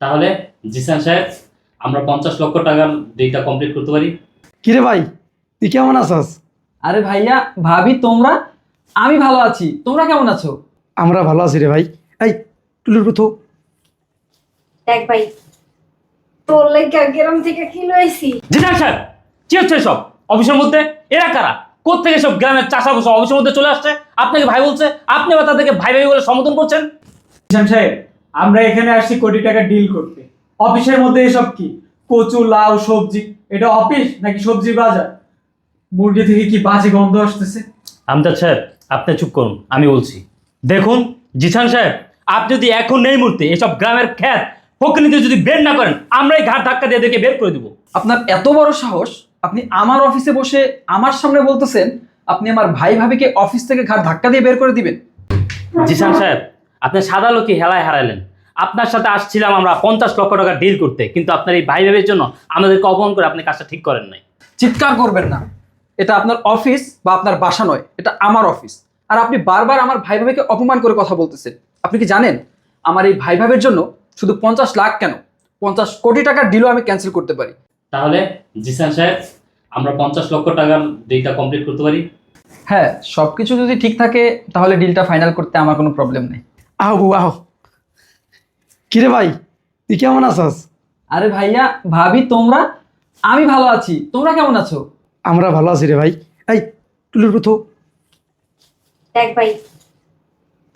তাহলে জিসান সাহেব আমরা পঞ্চাশ লক্ষ টাকার ডিলটা কমপ্লিট করতে পারি। কিরে ভাই তুই কেমন আছস? আরে ভাইয়া ভাবি তোমরা? আমি ভালো আছি। তোমরা কেমন আছো? আমরা ভালো আছি রে ভাই। এই টুলুর কুথো দেখ ভাই তোর লেগা গ্রাম থেকে কি লইছি? জিসান সাহেব কি হচ্ছে সব অফিসের মধ্যে? এরা কারা? কোথেকে সব গ্রামের চাষা বসে অফিসের মধ্যে চলে আসছে? আপনাকে ভাই বলছে আপনি আবার তাদেরকে ভাই ভাই বলে সম্বোধন করছেন? জিসান সাহেব আমরা এখানে আসছি কোটি টাকা ডিল করতে। অফিসের মধ্যে এসব কি? কচু লাউ সবজি এটা অফিস নাকি সবজি বাজার? মুরগি থেকে কি বাজে গন্ধ আসতেছে? আমজাদ সাহেব আপনি চুপ করুন আমি বলছি। দেখুন জিসান সাহেব আপনি যদি এখন নেই মুহূর্তে এসব গ্রামের খ্যাত ফকরিতে যদি বের না করেন আমরাই ঘাট ধাক্কা দিয়ে দেখে বের করে দিব। আপনার এত বড় সাহস আপনি আমার অফিসে বসে আমার সামনে বলতেছেন আপনি আমার ভাই ভাবিকে অফিস থেকে ঘাট ধাক্কা দিয়ে বের করে দিবেন। জিসান সাহেব আপনি সাদা লোকই হেলায় হারালেন। আপনার সাথে আসছিলাম আমরা পঞ্চাশ লক্ষ টাকা ডিল করতে কিন্তু আপনার এই ভাই ভাবের জন্য আমাদেরকে অপমান করে আপনি কাজটা ঠিক করেন নাই। চিৎকার করবেন না। এটা আপনার অফিস বা আপনার বাসা নয় এটা আমার অফিস আর আপনি বারবার আমার ভাই ভাবিকে অপমান করে কথা বলতেছেন। আপনি কি জানেন? আমার এই ভাই ভাবের জন্য শুধু পঞ্চাশ লাখ কেন? পঞ্চাশ কোটি টাকার ডিলও আমি ক্যান্সেল করতে পারি। তাহলে জিসান সাহেব আমরা পঞ্চাশ লক্ষ টাকার ডিলটা কমপ্লিট করতে পারি? হ্যাঁ সব কিছু যদি ঠিক থাকে তাহলে ডিলটা ফাইনাল করতে আমার কোনো প্রবলেম নেই। আহ আহ কিরে ভাই তুই কেমন আছস? আরে ভাইয়া ভাবি তোমরা? আমি ভালো আছি। তোমরা কেমন আছো? আমরা ভালো আছি রে ভাই। এই টুলুর কুথো দেখ ভাই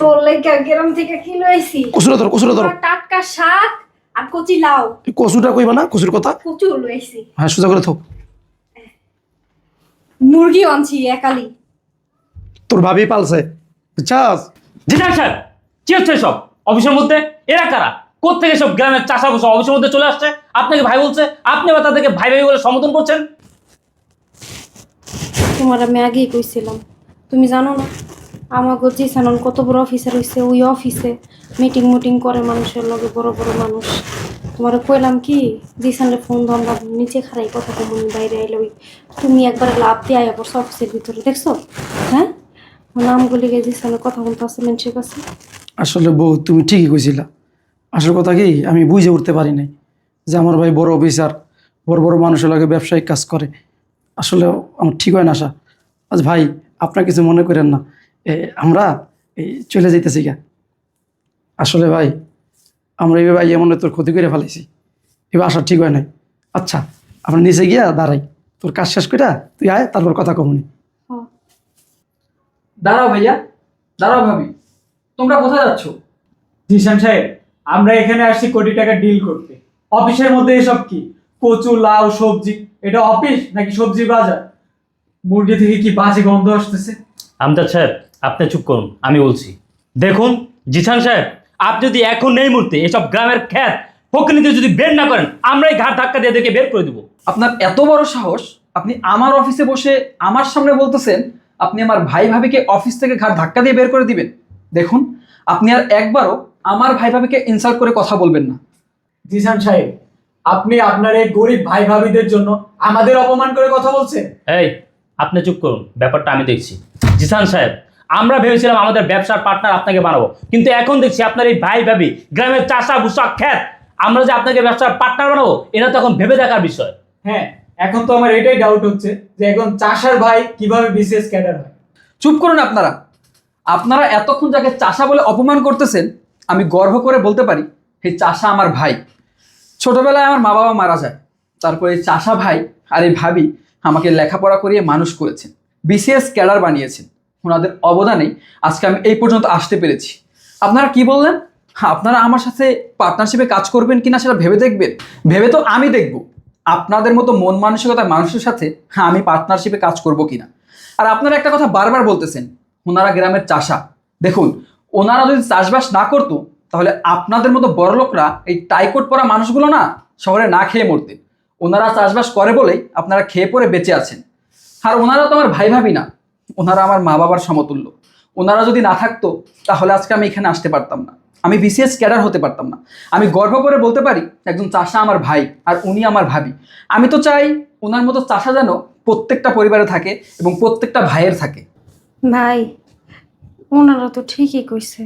তোর লেগা গ্রাম থেকে কি লইছি কচুরা ধর কচুরা ধর। টাটকা শাক আর কচি লাউ। তুই কচুটা কইবা না কচুর কথা? কচু লইছি হ্যাঁ সোজা করে থো। মুরগি আনছি একালি। তোর ভাবি পালছে। বুঝছাস? জিসান সাহেব কি হচ্ছে সব অফিসের মধ্যে? এরা কারা? কোথেকে সব গ্রামের চাষা বসে অফিসের মধ্যে চলে আসছে? আপনাকে ভাই বলছে, আপনি আবার তাদেরকে ভাই ভাই বলে সম্বোধন করছেন? তোমার আমি আগেই কইছিলাম, তুমি জানো না? আমাকে যে সানন কত বড় অফিসার হইছে, ওই অফিসে মিটিং মুটিং করে মানুষের লগে বড় বড় মানুষ। তোমার কইলাম কি জিসানলে ফোন আমরা নিচে খারাই কথা কমনি বাইরে আইলে ওই তুমি একবার লাভ দিয়ে আয়া অফিসের ভিতরে, দেখছ? হ্যাঁ? নামগুলি গে জিসানের কথা বলতে আছে মানুষের কাছে। আসলে বউ, তুমি ঠিকই কইছিলা। আসল কথা কি, আমি বুঝে উঠতে পারি নাই যে আমার ভাই বড় অফিসার, বড় বড় মানুষের লাগে ব্যবসায়িক কাজ করে। আসলে আমার ঠিক হয় না আসা আজ ভাই, আপনার কিছু মনে করেন না। আমরা এই চলে যাইতেছি গা আসলে ভাই, আমরা এইভাবে ভাই এমন তোর ক্ষতি করে ফেলাইছি। এবার আসা ঠিক হয় নাই। আচ্ছা আমরা নিচে গিয়া দাঁড়াই। তোর কাজ শেষ করে তুই আয়, তারপর কথা কমনি। দাঁড়াও ভাইয়া, দাঁড়াও ভাবি। তোমরা কোথায় যাচ্ছ? জিশান সাহেব আমরা এখানে আসছি কোটি টাকা ডিল করতে। অফিসের মধ্যে এসব কি? কচু লাউ সবজি এটা অফিস নাকি সবজি বাজার? মুরগি থেকে কি বাজে গন্ধ আসতেছে? আমজাদ সাহেব আপনি চুপ করুন আমি বলছি। দেখুন জিসান সাহেব আপনি যদি এখন নেই মুহূর্তে এসব গ্রামের খ্যাত ফকরিতে যদি বের না করেন আমরাই ঘাট ধাক্কা দিয়ে দেখে বের করে দিব। আপনার এত বড় সাহস আপনি আমার অফিসে বসে আমার সামনে বলতেছেন আপনি আমার ভাই ভাবিকে অফিস থেকে ঘাট ধাক্কা দিয়ে বের করে দিবেন। দেখুন আপনি আর একবারও আমার ভাই ভাবিকে ইনসাল্ট করে কথা বলবেন না। জিসান সাহেব আপনি আপনার এই গরিব ভাই ভাবিদের জন্য আমাদের অপমান করে কথা বলছেন? এই আপনি চুপ করুন ব্যাপারটা আমি দেখছি। জিসান সাহেব আমরা ভেবেছিলাম আমাদের ব্যবসার পার্টনার আপনাকে বানাবো কিন্তু এখন দেখছি আপনার এই ভাই ভাবি গ্রামের চাষা ভুষা খ্যাত আমরা যে আপনাকে ব্যবসার পার্টনার বানাবো এটা তো এখন ভেবে দেখার বিষয়। হ্যাঁ এখন তো আমার এটাই ডাউট হচ্ছে যে এখন চাষার ভাই কীভাবে বিসিএস ক্যাডার হয়। চুপ করুন আপনারা। আপনারা এতক্ষণ যাকে চাষা বলে অপমান করতেছেন, আমি গর্ব করে বলতে পারি এই চাষা আমার ভাই। ছোটবেলায় আমার মা বাবা মারা যায়। তারপরে চাষা ভাই আর এই ভাবি আমাকে লেখাপড়া করিয়ে মানুষ করেছেন, বিসিএস ক্যাডার বানিয়েছেন। ওনাদের অবদানে আজকে আমি এই পর্যন্ত আসতে পেরেছি। আপনারা কি বললেন? হ্যাঁ আপনারা আমার সাথে পার্টনারশিপে কাজ করবেন কিনা সেটা ভেবে দেখবেন। ভেবে তো আমি দেখব। আপনাদের মতো মন মানসিকতার মানুষের সাথে হ্যাঁ আমি পার্টনারশিপে কাজ করব কিনা। আর আপনারা একটা কথা বারবার বলতেছেন ওনারা গ্রামের চাষা। দেখুন, ওনারা যদি চাষবাস না করতো, তাহলে আপনাদের মতো বড় লোকরা এই টাইকোট পরা মানুষগুলো না শহরে না খেয়ে মরতেন ওনারা চাষবাস করে বলেই আপনারা খেয়ে পরে বেঁচে আছেন। আর ওনারা তো আমার ভাই ভাবি না, ওনারা আমার মা বাবার সমতুল্য। ওনারা যদি না থাকতো, তাহলে আজকে আমি এখানে আসতে পারতাম না। আমি বিসিএস ক্যাডার হতে পারতাম না। আমি গর্ব করে বলতে পারি, একজন চাষা আমার ভাই আর উনি আমার ভাবি। আমি তো চাই ওনার মতো চাষা যেন প্রত্যেকটা পরিবারে থাকে এবং প্রত্যেকটা ভাইয়ের থাকে। ভাই, ওনারা তো ঠিকই কইছে।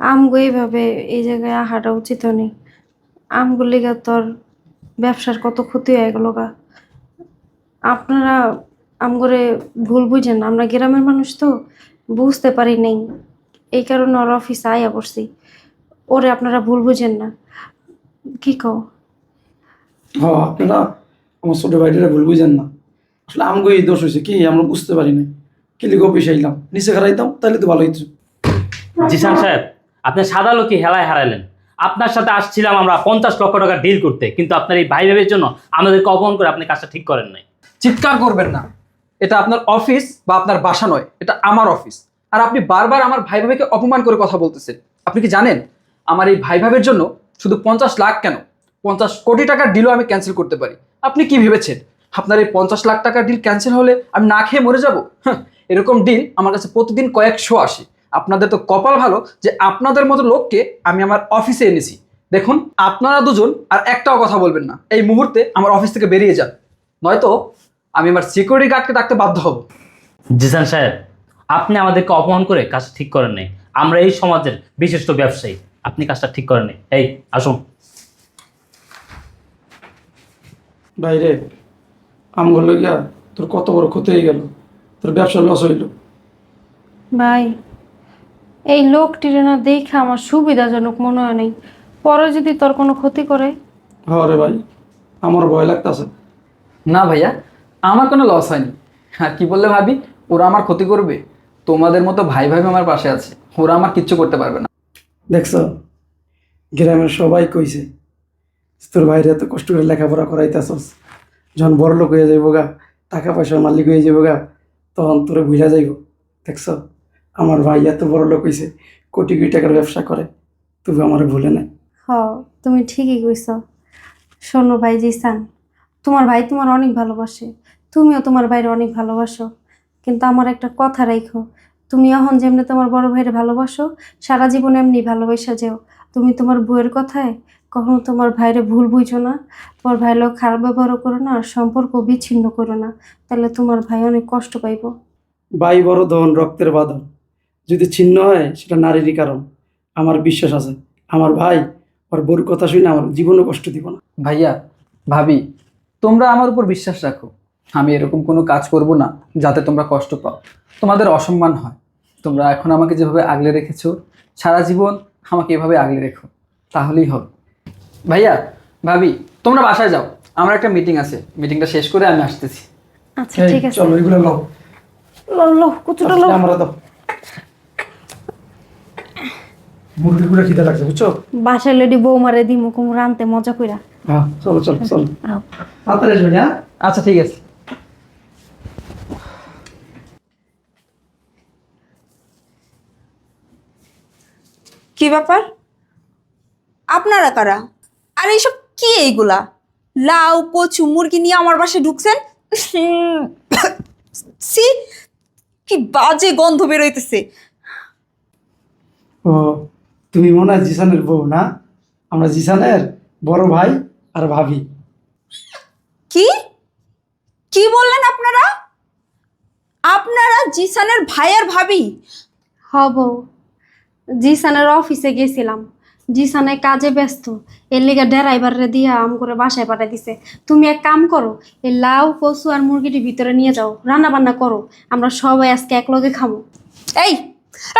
আমগো এইভাবে এই জায়গায় আহাটা উচিত নেই আমগুলিগা তোর ব্যবসার কত ক্ষতি হয়ে গেল গা। আপনারা আমগরে ভুল বুঝেন। আমরা গ্রামের মানুষ তো, বুঝতে পারি নাই। এই কারণে ওর অফিস আয়া পড়ছি। ওরে আপনারা ভুল বুঝেন না। কি কও? আপনারা আমার ছোটো ভাইটারা ভুল বুঝেন না। আসলে আমগো এই দোষ হয়েছে কি আমরা বুঝতে পারি না কি লিখে অফিসে আইলাম নিচে খারাইতাম তাহলে তো ভালো হইতো। জিসান সাহেব আপনি সাদা লোকই হেলায় হারালেন আপনার সাথে আসছিলাম আমরা পঞ্চাশ লক্ষ টাকা ডিল করতে কিন্তু আপনার এই ভাই ভাবের জন্য আমাদেরকে অপমান করে আপনি কাজটা ঠিক করেন নাই। চিৎকার করবেন না। এটা আপনার অফিস বা আপনার বাসা নয় এটা আমার অফিস। আর আপনি বারবার আমার ভাই ভাবিকে অপমান করে কথা বলতেছেন। আপনি কি জানেন আমার এই ভাই ভাবের জন্য শুধু পঞ্চাশ লাখ কেন? পঞ্চাশ কোটি টাকার ডিলও আমি ক্যান্সেল করতে পারি। আপনি কি ভেবেছেন? আপনার এই পঞ্চাশ লাখ টাকার ডিল ক্যান্সেল হলে আমি না খেয়ে মরে যাব? হ্যাঁ এরকম ডিল আমার কাছে প্রতিদিন কয়েকশো আসে। আপনাদের তো কপাল ভালো যে আপনাদের মতো লোককে আমি আমার অফিসে এনেছি। দেখুন আপনারা দুজন আর একটাও কথা বলবেন না। এই মুহূর্তে আমার অফিস থেকে বেরিয়ে যান। নয়তো আমি আমার সিকিউরিটি গার্ডকে ডাকতে বাধ্য হব। জিসান সাহেব আপনি আমাদেরকে অপমান করে কাজটা ঠিক করেন নাই। আমরা এই সমাজের বিশিষ্ট ব্যবসায়ী। আপনি কাজটা ঠিক করেন নাই। এই আসুন। বাইরে আমগো লইয়া তোর কত বড় ক্ষতি হয়ে গেল। তোর ব্যবসা লস হইল। ভাই এই লোকটির না দেখে আমার সুবিধাজনক মনে হয় নাই। পরে যদি তোর কোনো ক্ষতি করে? হ্যাঁ রে ভাই আমার ভয় লাগতাছে। না ভাইয়া আমার কোনো লস হয়নি। আর কি বললে ভাবি ওরা আমার ক্ষতি করবে। তোমাদের মতো ভাই ভাই আমার পাশে আছে। ওরা আমার কিচ্ছু করতে পারবে না। দেখছ গ্রামের সবাই কইছে তোর বাইরে এত কষ্ট করে লেখাপড়া করাইতেছস। যখন বড় লোক হয়ে যাইব গা টাকা পয়সার মালিক হয়ে যাইব গা তখন তোরে বুঝা যাইব। দেখছ, আমার ভাই এত বড় লোক হয়েছে কোটি কোটি টাকার ব্যবসা করে তবু আমার ভুলে নাই। হ তুমি ঠিকই কইছ। শোনো ভাই জিসান, তোমার ভাই তোমার অনেক ভালোবাসে, তুমিও তোমার ভাইয়ের অনেক ভালোবাসো। কিন্তু আমার একটা কথা রাখো তুমি এখন যেমনি তোমার বড় ভাইয়ের ভালোবাসো, সারা জীবন এমনি ভালোবাসা যেও। তুমি তোমার বউয়ের কথায় কখনো তোমার ভাইরে ভুল বুঝো না তোমার ভাই লোক খারাপ ব্যবহার করো না আর সম্পর্ক বিচ্ছিন্ন করো না। তাহলে তোমার ভাই অনেক কষ্ট পাইবো। ভাই বড় ধন রক্তের বাঁধন যদি ছিন্ন হয় সেটা নারীরই কারণ। আমার বিশ্বাস আছে আমার ভাই ওর বোর কথা শুনে আমার জীবনও কষ্ট দিব না। ভাইয়া ভাবি তোমরা আমার উপর বিশ্বাস রাখো। আমি এরকম কোনো কাজ করব না যাতে তোমরা কষ্ট পাও। তোমাদের অসম্মান হয়। তোমরা এখন আমাকে যেভাবে আগলে রেখেছো সারা জীবন আমাকে এভাবে আগলে রেখো। তাহলেই হবে। ভাইয়া ভাবি তোমরা বাসায় যাও। আমার একটা মিটিং আছে। মিটিংটা শেষ করে আমি আসতেছি। আচ্ছা ঠিক আছে। চলো এগুলো লও। লো লো কতটা লো আমরা দাও মুরগিগুলো খিদে লাগছে বুঝছ? বাসায় লেডি বৌমারে দিমু কুমড়া আনতে মজা কইরা। হ্যাঁ চলো চলো চলো। তাড়াতাড়ি হ্যাঁ? আচ্ছা ঠিক আছে। কি ব্যাপার? আপনারা কারা? আর এইসব কি এইগুলা? লাউ কচু মুরগি নিয়ে আমার বাসায় ঢুকছেন? সি কি বাজে গন্ধ বেরোইতেছে। ও তুমি মনে হয় জিসানের বউ না? আমরা জিসানের বড় ভাই আর ভাবি। কি? কি বললেন আপনারা? আপনারা জিসানের ভাই আর ভাবি? হব। জিসানের অফিসে গেছিলাম। জিসানে কাজে ব্যস্ত। এর লিগে ড্রাইভারে দিয়া আম করে বাসায় পাঠাই দিছে। তুমি এক কাম করো এই লাউ কচু আর মুরগিটি ভিতরে নিয়ে যাও। রান্না বান্না করো আমরা সবাই আজকে একলগে খাব এই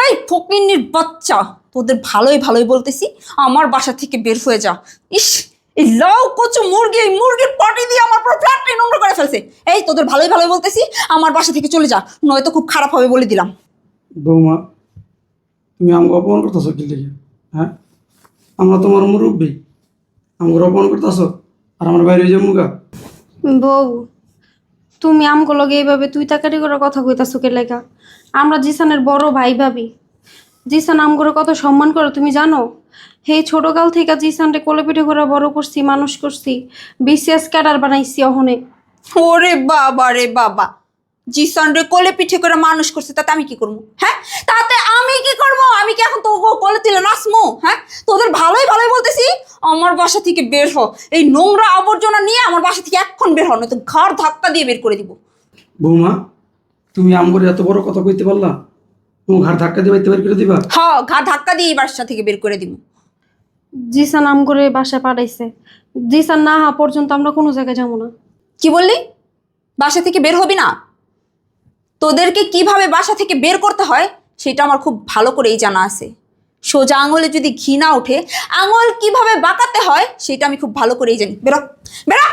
এই ফকিন্নির বাচ্চা তোদের ভালোই ভালোই বলতেছি আমার বাসা থেকে বের হয়ে যা। ইস এই লাউ কচু মুরগি এই মুরগির পটি দিয়ে আমার পুরো ফ্ল্যাটটাই নোংরা করে ফেলছে। এই তোদের ভালোই ভালোই বলতেছি আমার বাসা থেকে চলে যা নয়তো খুব খারাপ হবে বলে দিলাম। বৌমা তুমি আমাকে অপমান করতেছো কি হ্যাঁ? আমরা তোমার মুরব্বী। আমাকে অপমান করতেছো আর আমার বাইরে যে মুগা বউ তুমি আমগুলোকে এইভাবে তুই তাকারি করে কথা কইতাছো কে লেখা আমরা জিসানের বড় ভাই ভাবি। জিসান আমগুলো কত সম্মান করে তুমি জানো? হে ছোটকাল থেকে জিসানরে কোলে পিঠে করে বড় করছি মানুষ করছি বিসিএস ক্যাডার বানাইছি অহনে। ওরে বাবা রে বাবা। জিসন রে কোলে পিঠে করে মানুষ করছে তাতে আমি কি করব? হ্যাঁ? তাতে আমি কি করব? আমি কি এখন তো কোলে তুলে নাচমো? হ্যাঁ? তোদের ভালোই ভালোই বলতেছি। আমার বাসা থেকে বের হ। এই নোংরা আবর্জনা নিয়ে আমার বাসা থেকে এক্ষণ বের হ নয়তো ঘর ধাক্কা দিয়ে বের করে দিব। বৌমা তুমি আমগরে এত বড় কথা কইতে পারলা? তুমি ঘাট ধাক্কা দিয়ে বের করে দিবা? হ ঘা ধাক্কা দিয়ে এই বাসা থেকে বের করে দিব। জিসান আম করে বাসায় পাঠাইছে। জিসান না হওয়া পর্যন্ত আমরা কোনো জায়গায় যাব না। কি বললি? বাসা থেকে বের হবি না? তোদেরকে কীভাবে বাসা থেকে বের করতে হয় সেটা আমার খুব ভালো করেই জানা আছে। সোজা আঙুলে যদি ঘি না ওঠে আঙুল কীভাবে বাঁকাতে হয় সেটা আমি খুব ভালো করেই জানি। বেরো বেরো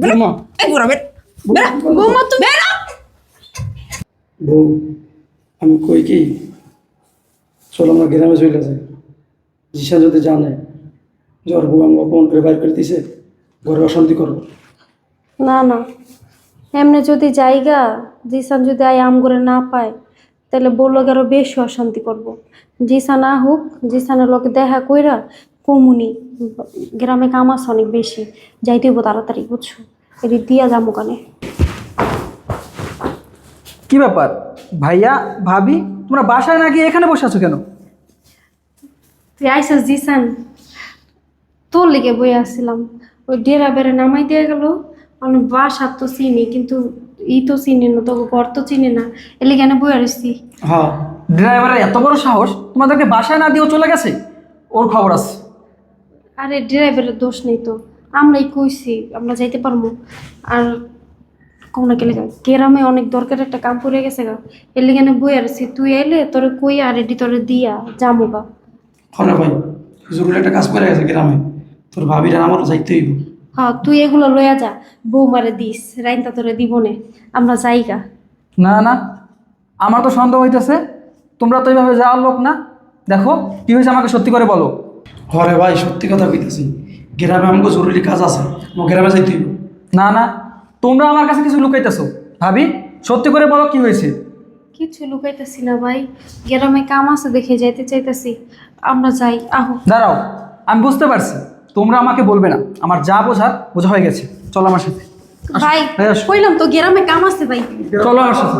বেরো বেরো বেরো বেরো বেরো বৌমা তুমি বেরো। বউ আমি কই কি? চলো আমরা গ্রামে চলে যাই। জিসা যদি জানে যে ওর বউ আমাকে অপমান করে বাইর করে দিছে ঘরে অশান্তি করব না না। এমনি যদি জায়গা জিসান যদি আই আম করে না পায় তাহলে বলল আরও বেশি অশান্তি করব। জিসা না হোক জিসানের লোকে দেখা কইরা কমুনি। গ্রামে কাম আছে অনেক বেশি যাইতে হইব তাড়াতাড়ি বুঝছ? এটি দিয়া যাব কানে কি ব্যাপার? ভাইয়া ভাবি তোমরা বাসায় না গিয়ে এখানে বসে আছো কেন? তুই আইসাস জিসান? তোর লেগে বই আসছিলাম। ওই ডেরা বেড়ে নামাই দিয়ে গেল আমি বাসা তো চিনি কিন্তু ই তো চিনি না তোকে ঘর তো চিনি না এলে কেন বই আসছি হ্যাঁ ড্রাইভারের এত বড় সাহস তোমাদেরকে বাসায় না দিয়েও চলে গেছে? ওর খবর আছে। আরে ড্রাইভারের দোষ নেই তো আমরাই কইছি আমরা যাইতে পারব আর কোন গেলে গ্রামে অনেক দরকার একটা কাম পড়ে গেছে গা এলে কেন বই আসছি তুই এলে তোরে কই আর এটি তোরে দিয়া যামু গা। হরে ভাই জরুরি একটা কাজ করে গেছে গ্রামে তোর ভাবিরা আমারও যাইতে হইব। হ্যাঁ তুই এগুলো লইয়া যা বৌমারে দিস রাইনটা তোরে দিব নে আমরা যাইগা। না না আমার তো সন্দেহ হইতেছে তোমরা তো এইভাবে যাওয়ার লোক না। দেখো কি হয়েছে আমাকে সত্যি করে বলো। হরে ভাই সত্যি কথা কইতেছি গ্রামে আমাকে জরুরি কাজ আছে আমার গ্রামে যাইতে হইব। না না তোমরা আমার কাছে কিছু লুকাইতেছো। ভাবি সত্যি করে বলো কি হয়েছে? কিছু লুকাইতেছি না ভাই গ্রামে কাম আছে দেখে যাইতে চাইতেছি আমরা যাই আহো। দাঁড়াও আমি বুঝতে পারছি। তোমরা আমাকে বলবে না। আমার যা বোঝার বোঝা হয়ে গেছে। চলো আমার সাথে। আসো, ভাই কইলাম তো গ্রামে কাম আছে ভাই। চলো আমার সাথে।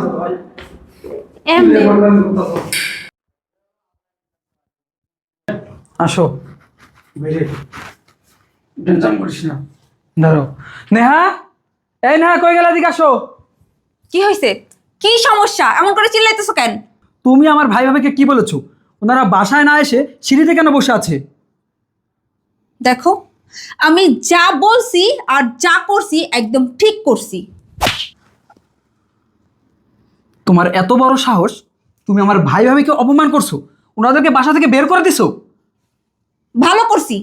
এমনি আসো। টেনশন করিস না। দাঁড়াও নেহা? এই নেহা কই গেলা দিকে আসো। কি হয়েছে কি সমস্যা? এমন করে চিল্লাইতেছো কেন? তুমি আমার ভাই ভাবিকে কি বলেছ? ওনারা বাসায় না এসে সিঁড়িতে কেন বসে আছে? দেখো আমি যা বলছি আর যা করছি একদম ঠিক করছি। তোমার এত বড় সাহস তুমি আমার ভাই ভাবিকে অপমান করছ ওনাদেরকে বাসা থেকে বের করে দিছো? ভালো করছি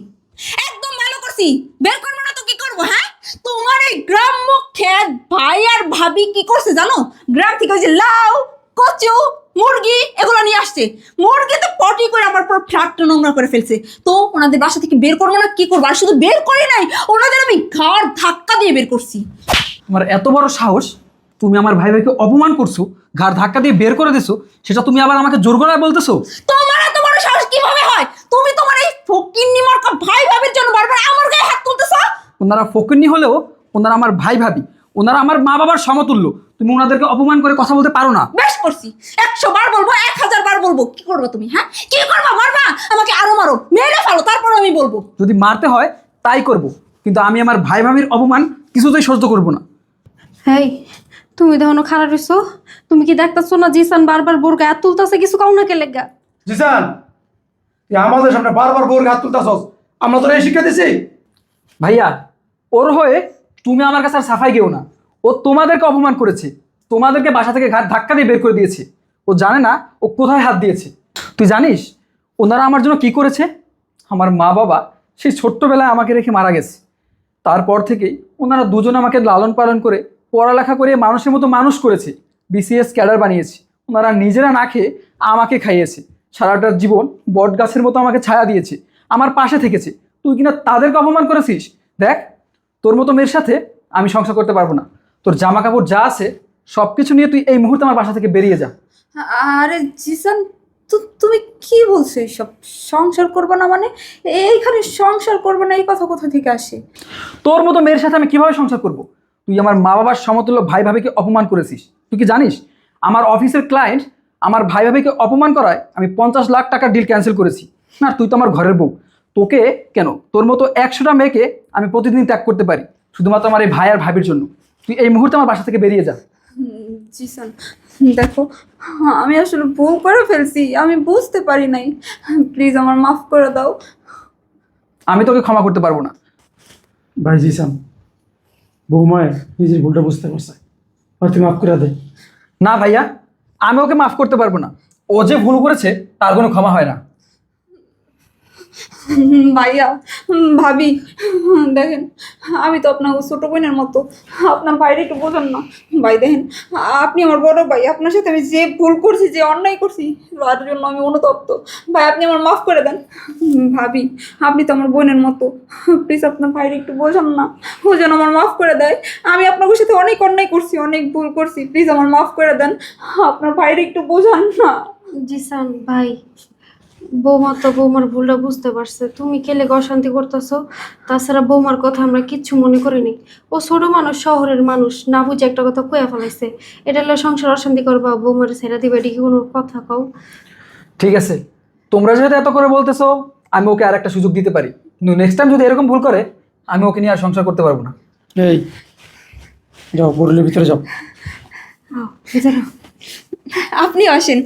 একদম ভালো করছি। বের করব না তো কি করব হ্যাঁ? তোমার এই গ্রাম্য খ্যাত ভাই আর ভাবি কি করছে জানো? গ্রাম থেকে ওই যে লাউ কচু মুরগি এগুলো নিয়ে আসছে। মুরগি তো পটি করে আমার পুরো ফ্ল্যাটটা নোংরা করে ফেলছে। তো ওনাদের বাসা থেকে বের করব না কি করব? আর শুধু বের করে নাই ওনাদের আমি ঘাড় ধাক্কা দিয়ে বের করছি। তোমার এত বড় সাহস তুমি আমার ভাই ভাইকে অপমান করছ ঘাড় ধাক্কা দিয়ে বের করে দিছো সেটা তুমি আবার আমাকে জোর গলায় বলতেছো? তোমার এত বড় সাহস কীভাবে হয়? তুমি তোমার এই ফকিন্নি মার্কা ভাই ভাবির জন্য বারবার আমার গায়ে হাত তুলতেছো? ওনারা ফকিরনি হলেও ওনারা আমার ভাই ভাবি ওনারা আমার মা বাবার সমতুল্য। তুমি ওনাদেরকে অপমান করে কথা বলতে পারো না। বেশ করছি। একশো বার বলব এক হাজার বার বলব। কি করব তুমি হ্যাঁ? কি করব? মারবা? আমাকে আরও মারো। মেরে ফেলো তারপর আমি বলব। যদি মারতে হয় তাই করব। কিন্তু আমি আমার ভাই ভাবির অপমান কিছুতেই সহ্য করব না। হেই তুমি দেখো খারাপ হইছো। তুমি কি দেখতেছো না জিসান বারবার বোর গায়ে হাত তুলতেছে? কিছু কাউ না কে লেগা? জিসান তুই আমাদের সামনে বারবার বউর হাত তুলতাছস। আমরা তোর এই শিক্ষা দিছি। ভাইয়া ওর হয়ে তুমি আমার কাছে আর সাফাই গেও না। ও তোমাদেরকে অপমান করেছে। তোমাদেরকে বাসা থেকে ঘাট ধাক্কা দিয়ে বের করে দিয়েছে। ও জানে না ও কোথায় হাত দিয়েছে। তুই জানিস, ওনারা আমার জন্য কি করেছে? আমার মা বাবা সেই ছোট্টবেলায় আমাকে রেখে মারা গেছে। তারপর থেকেই ওনারা দুজন আমাকে লালন পালন করে পড়ালেখা করে মানুষের মতো মানুষ করেছে। বিসিএস ক্যাডার বানিয়েছে। ওনারা নিজেরা না খেয়ে আমাকে খাইয়েছে। সারাটা জীবন বট গাছের মতো আমাকে ছায়া দিয়েছে। আমার পাশে থেকেছে। তুই কিনা তাদেরকে অপমান করেছিস? দেখ, তোর মতো মেয়ের সাথে আমি সংসার করতে পারব না। তোর জামা কাপড় যা আছে সব কিছু নিয়ে তুই এই মুহূর্তে আমার বাসা থেকে বেরিয়ে যা। আরে জিসান তুমি কি বলছো এসব সংসার করব না মানে? এইখানে সংসার করব না এই কথা কোথা থেকে আসে? তোর মতো মেয়ের সাথে আমি কীভাবে সংসার করব? তুই আমার মা বাবার সমতুল্য ভাই ভাবিকে অপমান করেছিস। তুই কি জানিস? আমার অফিসের ক্লায়েন্ট আমার ভাই ভাবিকে অপমান করায় আমি পঞ্চাশ লাখ টাকার ডিল ক্যান্সেল করেছি। না তুই তো আমার ঘরের বউ। তোকে কেন? তোর মতো একশোটা মেয়েকে আমি প্রতিদিন ত্যাগ করতে পারি শুধুমাত্র আমার এই ভাই আর ভাবির জন্য। তুই এই মুহূর্তে আমার বাসা থেকে বেরিয়ে যা। জিসান দেখো আমি আসলে ভুল করে ফেলছি আমি বুঝতে পারি নাই। প্লিজ আমার মাফ করে দাও। আমি তোকে ক্ষমা করতে পারব না। ভাই জিসান বৌমায় নিজের ভুলটা বুঝতে পারছে। আর তুমি মাফ করে দে। না ভাইয়া আমি ওকে মাফ করতে পারব না। ও যে ভুল করেছে তার কোনো ক্ষমা হয় না। ভাইয়া, ভাবি, দেখেন, আমি তো আপনার ছোট বোনের মতো। আপনার বাইরে একটু বোঝেন না। ভাই, দেখেন, আপনি আমার বড় ভাই, আপনার সাথে আমি যে ভুল করছি, যে অন্যায় করছি, তার জন্য আমি অনুতপ্ত। ভাই, আপনি আমার মাফ করে দেন। ভাবি, আপনি তো আমার বোনের মতো। প্লিজ আপনার ভাইরে একটু বোঝান না। ও যেন আমার মাফ করে দেয়। আমি আপনার সাথে অনেক অন্যায় করছি, অনেক ভুল করছি। প্লিজ আমার মাফ করে দেন। আপনার ভাইরে একটু বোঝান না। জিসান ভাই। বৌমা তো বৌমার ভুলটা বুঝতে পারছে। তুমি কেলে অশান্তি করতেছো। তাছাড়া বৌমার কথা আমরা কিচ্ছু মনে করিনি। ও ছোট মানুষ শহরের মানুষ না বুঝে একটা কথা কয়ে ফেলাইছে। এটা হলো সংসার অশান্তি করবা বৌমার ছেড়ে দিবে এটি কি কোনো কথা কও? ঠিক আছে। তোমরা যেহেতু এত করে বলতেছো আমি ওকে আর একটা সুযোগ দিতে পারি। কিন্তু নেক্সট টাইম যদি এরকম ভুল করে আমি ওকে নিয়ে আর সংসার করতে পারব না। এই যাও বরুলের ভিতরে যাও। ভিতরে আপনি আসেন।